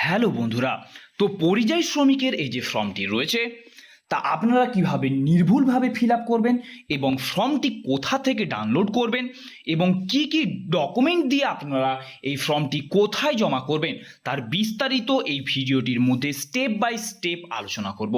Hello বন্ধুরা তো পরিযায়ী শ্রমিকের এই যে ফর্মটি রয়েছে তা আপনারা কীভাবে নির্ভুলভাবে ফিল আপ করবেন এবং ফর্মটি কোথা থেকে ডাউনলোড করবেন এবং কি কি ডকুমেন্ট দিয়ে আপনারা এই ফর্মটি কোথায় জমা করবেন, তার বিস্তারিত এই ভিডিওটির মধ্যে স্টেপ বাই স্টেপ আলোচনা করব।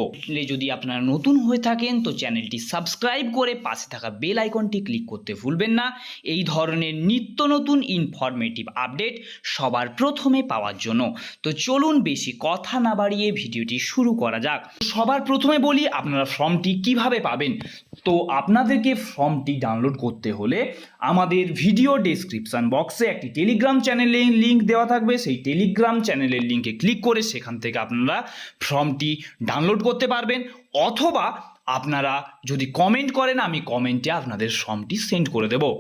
যদি আপনারা নতুন হয়ে থাকেন, তো চ্যানেলটি সাবস্ক্রাইব করে পাশে থাকা বেল আইকনটি ক্লিক করতে ভুলবেন না। এই ধরনের নিত্য নতুন ইনফরমেটিভ আপডেট সবার প্রথমে পাওয়ার জন্য। তো চলুন বেশি কথা না বাড়িয়ে ভিডিওটি শুরু করা যাক। সবার প্রথমে বলি আপনারা ফর্মটি কীভাবে পাবেন? তো আপনাদেরকে ফর্মটি ডাউনলোড করতে হলে আমাদের ভিডিও ডেসক্রিপশন বক্সে একটি টেলিগ্রাম চ্যানেলের লিঙ্ক দেওয়া থাকবে। সেই টেলিগ্রাম চ্যানেলের লিঙ্কে ক্লিক করে সেখান থেকে আপনারা ফর্মটি ডাউনলোড করতে পারবেন। অথবা আপনারা যদি কমেন্ট করেন, আমি কমেন্টে আপনাদের ফর্মটি সেন্ড করে দেবো।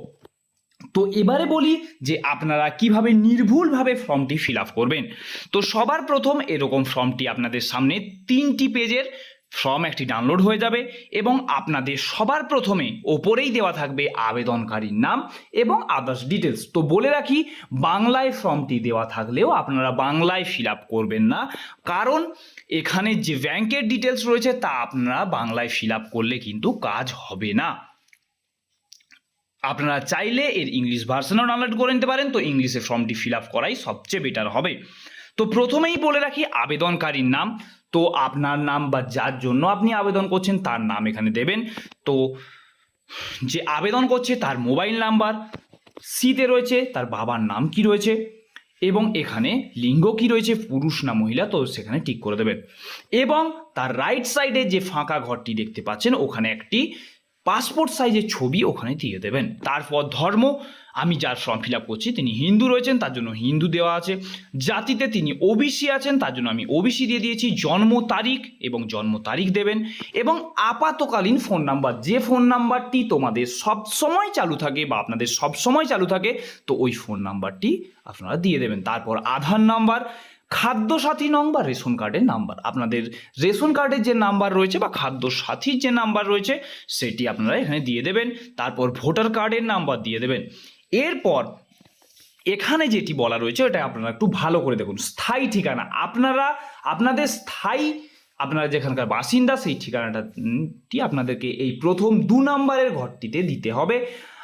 তো এবারে বলি যে আপনারা কীভাবে নির্ভুলভাবে ফর্মটি ফিল আপ করবেন? তো সবার প্রথম এরকম ফর্মটি আপনাদের সামনে তিনটি পেজের ফর্ম একটি ডাউনলোড হয়ে যাবে এবং আপনাদের সবার প্রথমে ওপরেই দেওয়া থাকবে আবেদনকারীর নাম এবং আদার্স ডিটেলস তো বলে রাখি, বাংলায় ফর্মটি দেওয়া থাকলেও আপনারা বাংলায় ফিল আপ করবেন না। কারণ এখানে যে ব্যাংকের ডিটেলস রয়েছে তা আপনারা বাংলায় ফিল আপ করলে কিন্তু কাজ হবে না। আপনারা চাইলে এর ইংলিশ ভার্সনও ডাউনলোড করে নিতে পারেন। তো ইংলিশে ফর্মটি ফিল আপ করাই সবচেয়ে বেটার হবে। তো প্রথমেই বলে রাখি, আবেদনকারীর নাম। তো আপনার নাম বা যার জন্য আপনি আবেদন করছেন, তার নাম এখানে দেবেন। তো যে আবেদন করছে, তার মোবাইল নাম্বার সিতে রয়েছে, তার বাবার নাম কি রয়েছে, এবং এখানে লিঙ্গ কি রয়েছে, পুরুষ না মহিলা, তো সেখানে ঠিক করে দেবেন। এবং তার রাইট সাইডে যে ফাঁকা ঘরটি দেখতে পাচ্ছেন, ওখানে একটি পাসপোর্ট সাইজের ছবি ওখানে দিয়ে দেবেন। তারপর ধর্ম, আমি যার ফর্ম ফিল আপ করছি তিনি হিন্দু রয়েছেন, তার জন্য হিন্দু দেওয়া আছে। জাতিতে তিনি ওবিসি আছেন, তার জন্য আমি ওবিসি দিয়ে দিয়েছি। জন্ম তারিখ এবং জন্ম তারিখ দেবেন এবং আপাতকালীন ফোন নাম্বার যে ফোন নাম্বারটি তোমাদের সব সময় চালু থাকে বা আপনাদের সব সময় চালু থাকে, তো ওই ফোন নাম্বারটি আপনারা দিয়ে দেবেন। তারপর আধার নাম্বার খাদ্য সাথী নং বা রেশন কার্ডের নাম্বার আপনাদের রেশন কার্ডের যে নাম্বার রয়েছে বা খাদ্য সাথীর যে নাম্বার রয়েছে, সেটি আপনারা এখানে দিয়ে দেবেন। তারপর ভোটার কার্ডের নাম্বার দিয়ে দেবেন। এরপর এখানে যেটি বলা রয়েছে, ওটা আপনারা একটু ভালো করে দেখুন। স্থায়ী ঠিকানা। আপনারা, আপনাদের স্থায়ী, আপনারা যেখানকার বাসিন্দা, সেই ঠিকানাটা আপনাদেরকে এই প্রথম দু নম্বরের ঘরটিতে দিতে হবে।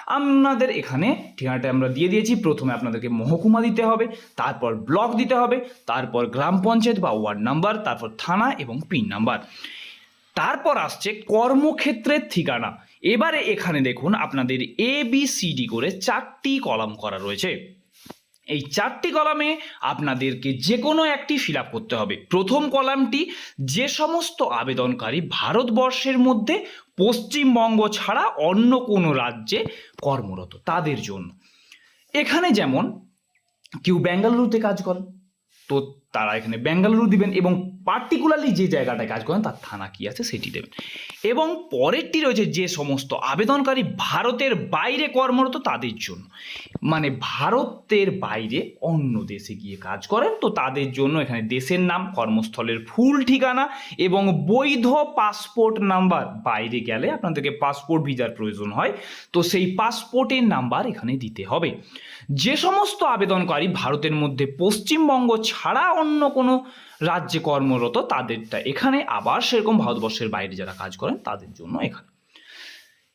আপনাদের এখানে ঠিকানাটা আমরা দিয়ে দিয়েছি। প্রথমে আপনাদেরকে মহকুমা দিতে হবে, তারপর ব্লক দিতে হবে, তারপর গ্রাম পঞ্চায়েত বা ওয়ার্ড নাম্বার, তারপর থানা এবং পিন নাম্বার। তারপর আসছে কর্মক্ষেত্রের ঠিকানা। এবারে এখানে দেখুন, আপনাদের এ বি করে চারটি কলাম করা রয়েছে। এই চারটি কলামে আপনাদেরকে যে কোনো একটি ফিল করতে হবে। প্রথম কলামটি, যে সমস্ত আবেদনকারী ভারতবর্ষের মধ্যে পশ্চিমবঙ্গ ছাড়া অন্য কোনো রাজ্যে কর্মরত, তাদের জন্য। এখানে যেমন, কেউ বেঙ্গালুরুতে কাজ করেন, তো তারা এখানে বেঙ্গালুরু দিবেন এবং পার্টিকুলারলি যে জায়গাটায় কাজ করেন, তার থানা কি আছে সেটি দেবেন। এবং পরেরটি রয়েছে যে সমস্ত আবেদনকারী ভারতের বাইরে কর্মরত তাদের জন্য। মানে ভারতের বাইরে অন্য দেশে গিয়ে কাজ করেন, তো তাদের জন্য এখানে দেশের নাম, কর্মস্থলের ফুল ঠিকানা এবং বৈধ পাসপোর্ট নাম্বার। বাইরে গেলে আপনাদেরকে পাসপোর্ট ভিসার প্রয়োজন হয়, তো সেই পাসপোর্টের নাম্বার এখানে দিতে হবে। যে সমস্ত আবেদনকারী ভারতের মধ্যে পশ্চিমবঙ্গ ছাড়া অন্য কোনো রাজ্যে কর্মরত তাদেরটা। এখানে আবার সেরকম ভারতবর্ষের বাইরে যারা কাজ করেন, তাদের জন্য এখানে।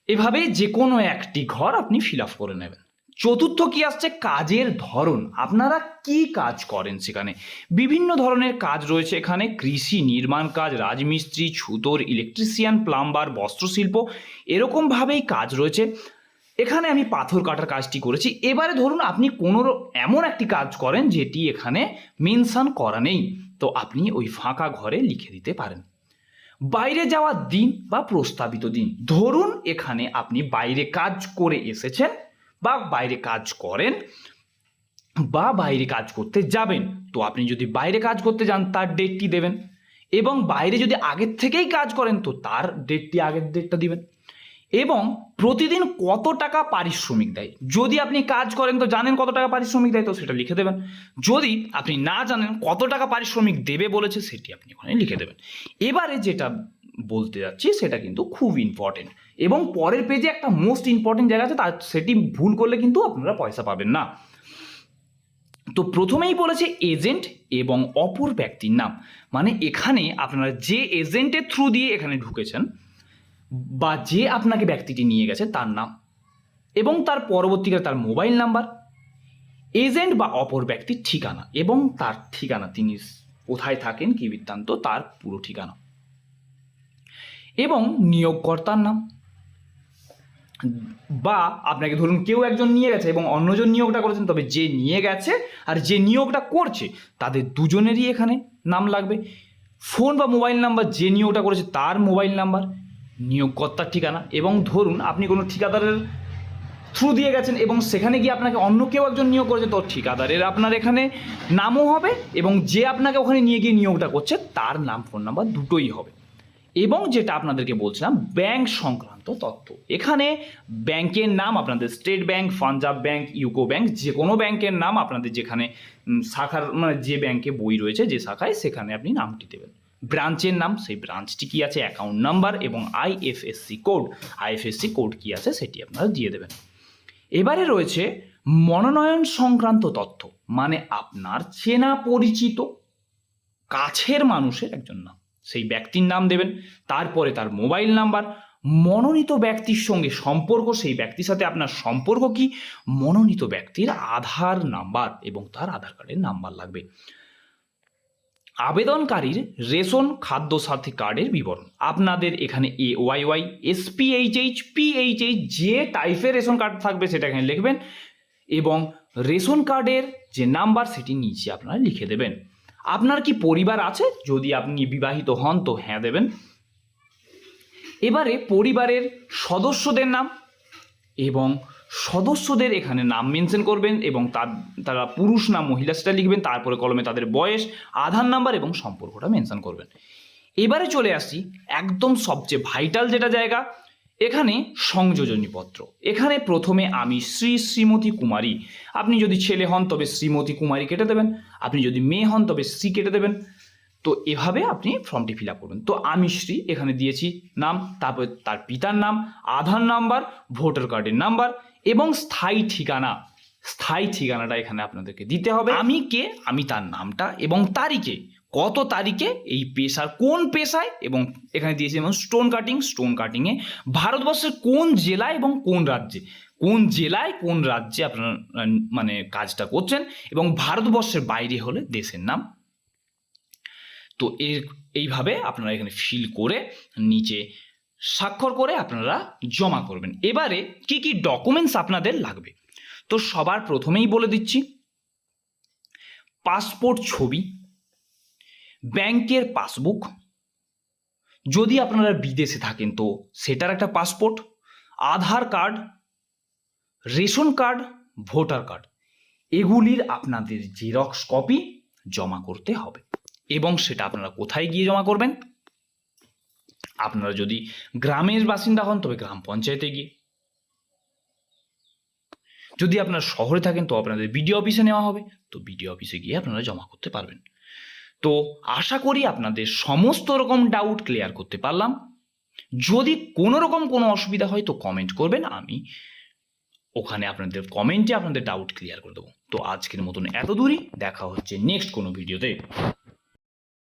এভাবে যে কোনো একটি ঘর আপনি ফিল আপ করে নেবেন। চতুর্থ কি আসছে? কাজের ধরন। আপনারা কি কাজ করেন সেখানে? বিভিন্ন ধরনের কাজ রয়েছে এখানে। কৃষি, নির্মাণ কাজ, রাজমিস্ত্রি, ছুতোর ইলেকট্রিশিয়ান প্লাম্বার বস্ত্রশিল্প, এরকমভাবেই কাজ রয়েছে। এখানে আমি পাথর কাটার কাজটি করেছি। এবারে ধরুন আপনি কোনো এমন একটি কাজ করেন, যেটি এখানে মেনশান করা নেই। তো আপনি ওই ফাঁকা ঘরে লিখে দিতে পারেন। বাইরে যাওয়ার দিন বা প্রস্তাবিত দিন। ধরুন এখানে আপনি বাইরে কাজ করে এসেছেন বা বাইরে কাজ করেন বা বাইরে কাজ করতে যাবেন। তো আপনি যদি বাইরে কাজ করতে যান, তার ডেটটি দেবেন। এবং বাইরে যদি আগের থেকেই কাজ করেন, তো তার ডেটটি আগের ডেটটা দিবেন। এবং প্রতিদিন কত টাকা পারিশ্রমিক দেয়? যদি আপনি কাজ করেন তো জানেন কত টাকা পারিশ্রমিক দেয়, তো সেটা লিখে দেবেন। যদি আপনি না জানেন কত টাকা পারিশ্রমিক দেবে বলেছে, সেটি আপনি ওখানে লিখে দেবেন। এবারে যেটা বলতে যাচ্ছি, সেটা কিন্তু খুব ইম্পর্টেন্ট এবং পরের পেজে একটা মোস্ট ইম্পর্টেন্ট জায়গা আছে তার সেটি ভুল করলে কিন্তু আপনারা পয়সা পাবেন না। তো প্রথমেই বলেছে এজেন্ট এবং অপর ব্যক্তির নাম। মানে এখানে আপনারা যে এজেন্টের থ্রু দিয়ে এখানে ঢুকেছেন বা যে আপনাকে ব্যক্তিটি নিয়ে গেছে তার নাম এবং তার পরবর্তীকালে তার মোবাইল নাম্বার, এজেন্ট বা অপর ব্যক্তির ঠিকানা এবং তার ঠিকানা, তিনি কোথায় থাকেন, কি বৃত্তান্ত, তার পুরো ঠিকানা এবং নিয়োগকর্তার নাম বা আপনাকে ধরুন কেউ একজন নিয়ে গেছে এবং অন্যজন নিয়োগটা করেছেন, তবে যে নিয়ে গেছে আর যে নিয়োগটা করছে, তাদের দুজনেরই এখানে নাম লাগবে। ফোন বা মোবাইল নাম্বার যে নিয়োগটা করেছে, তার মোবাইল নাম্বার নিয়োগকর্তার ঠিকানা এবং ধরুন আপনি কোনো ঠিকাদারের থ্রু দিয়ে গেছেন এবং সেখানে গিয়ে আপনাকে অন্য কেউ একজন নিয়োগ করেছে, তো ঠিকাদারের আপনার এখানে নামও হবে এবং যে আপনাকে ওখানে নিয়ে গিয়ে নিয়োগটা করছে, তার নাম ফোন নাম্বার দুটোই হবে। এবং যেটা আপনাদেরকে বলছিলাম ব্যাংক সংক্রান্ত তথ্য। এখানে ব্যাংকের নাম আপনাদের state bank Punjab bank UCO bank যে কোনো ব্যাংকের নাম আপনাদের যেখানে শাখার মানে যে ব্যাংকে বই রয়েছে, যে শাখায় সেখানে আপনি নামটি দেবেন। ব্রাঞ্চের নাম, সেই ব্রাঞ্চটি কি আছে? অ্যাকাউন্ট নাম্বার এবং আইএফএসসি কোড আইএফএসসি কোড কি আছে? সেটি আপনারা দিয়ে দেবেন। এবারে রয়েছে মনোনয়ন সংক্রান্ত তথ্য মানে আপনার চেনা পরিচিত কাছের মানুষের একজন নাম। সেই ব্যক্তির নাম দেবেন, তারপরে তার মোবাইল নাম্বার, মনোনীত ব্যক্তির সঙ্গে সম্পর্ক, সেই ব্যক্তির সাথে আপনার সম্পর্ক কি? মনোনীত ব্যক্তির আধার নাম্বার এবং তার আধার কার্ডের নাম্বার লাগবে। আবেদনকারীর রেশন খাদ্য সাথী কার্ডের বিবরণ। আপনাদের এখানে A Y Y SPHH PHH যে টাইপের রেশন কার্ড থাকবে সেটা এখানে লিখবেন এবং রেশন কার্ডের যে নাম্বার সেটি নিচে আপনারা লিখে দেবেন। আপনার কি পরিবার আছে? যদি আপনি বিবাহিত হন তো হ্যাঁ দেবেন। এবারে পরিবারের সদস্যদের নাম এবং সদস্যদের এখানে নাম মেনশন করবেন এবং তার, তারা পুরুষ না মহিলা সেটা লিখবেন, তারপরে কলমে তাদের বয়স, আধার নাম্বার এবং সম্পর্কটা মেনশন করবেন। এবারে চলে আসি একদম সবচেয়ে ভাইটাল যেটা জায়গা, এখানে সংযোজনীপত্র এখানে প্রথমে আমি শ্রী শ্রীমতী কুমারী। আপনি যদি ছেলে হন, তবে শ্রীমতী কুমারী কেটে দেবেন। আপনি যদি মেয়ে হন, তবে শ্রী কেটে দেবেন। তো এভাবে আপনি ফর্মটি ফিল আপ করবেন তো আমি শ্রী, এখানে দিয়েছি নাম, তারপর তার পিতার নাম, আধার নাম্বার ভোটার কার্ডের নাম্বার এবং স্থায়ী ঠিকানা, স্থায়ী ঠিকানাটা এখানে আপনাদেরকে দিতে হবে। আমি কে? আমি তার নামটা এবং তারিখে। কত তারিখে এই পেশার কোন পেশায় এবং এখানে দিয়েছি যেমন স্টোন কাটিং স্টোন কাটিংয়ে ভারতবর্ষের কোন জেলায় এবং কোন রাজ্যে? কোন জেলায়, কোন রাজ্যে আপনারা মানে কাজটা করছেন এবং ভারতবর্ষের বাইরে হলে দেশের নাম? তো এর, এইভাবে আপনারা এখানে ফিল করে নিচে স্বাক্ষর করে আপনারা জমা করবেন। এবারে কি কি ডকুমেন্টস আপনাদের লাগবে? তো সবার প্রথমেই বলে দিচ্ছি পাসপোর্ট ছবি, ব্যাংকের পাসবুক যদি আপনারা বিদেশে থাকেন তো সেটার একটা passport Aadhaar card ration card voter card এগুলির আপনাদের জেরক্স কপি জমা করতে হবে। এবং সেটা আপনারা কোথায় গিয়ে জমা করবেন? আপনারা যদি গ্রামের বাসিন্দা হন, তবে গ্রাম পঞ্চায়েতে গিয়ে। যদি আপনারা শহরে থাকেন, তো আপনাদের বিডিও অফিসে নেওয়া হবে। তো বিডিও অফিসে গিয়ে আপনারা জমা করতে পারবেন। তো আশা করি আপনাদের সমস্ত রকম ডাউট ক্লিয়ার করতে পারলাম। যদি কোনো রকম কোনো অসুবিধা হয়, তো কমেন্ট করবেন, আমি ওখানে আপনাদের কমেন্টে আপনাদের ডাউট ক্লিয়ার করে দেবো। তো আজকের মতন এত দূরই, দেখা হচ্ছে নেক্সট কোনো ভিডিওতে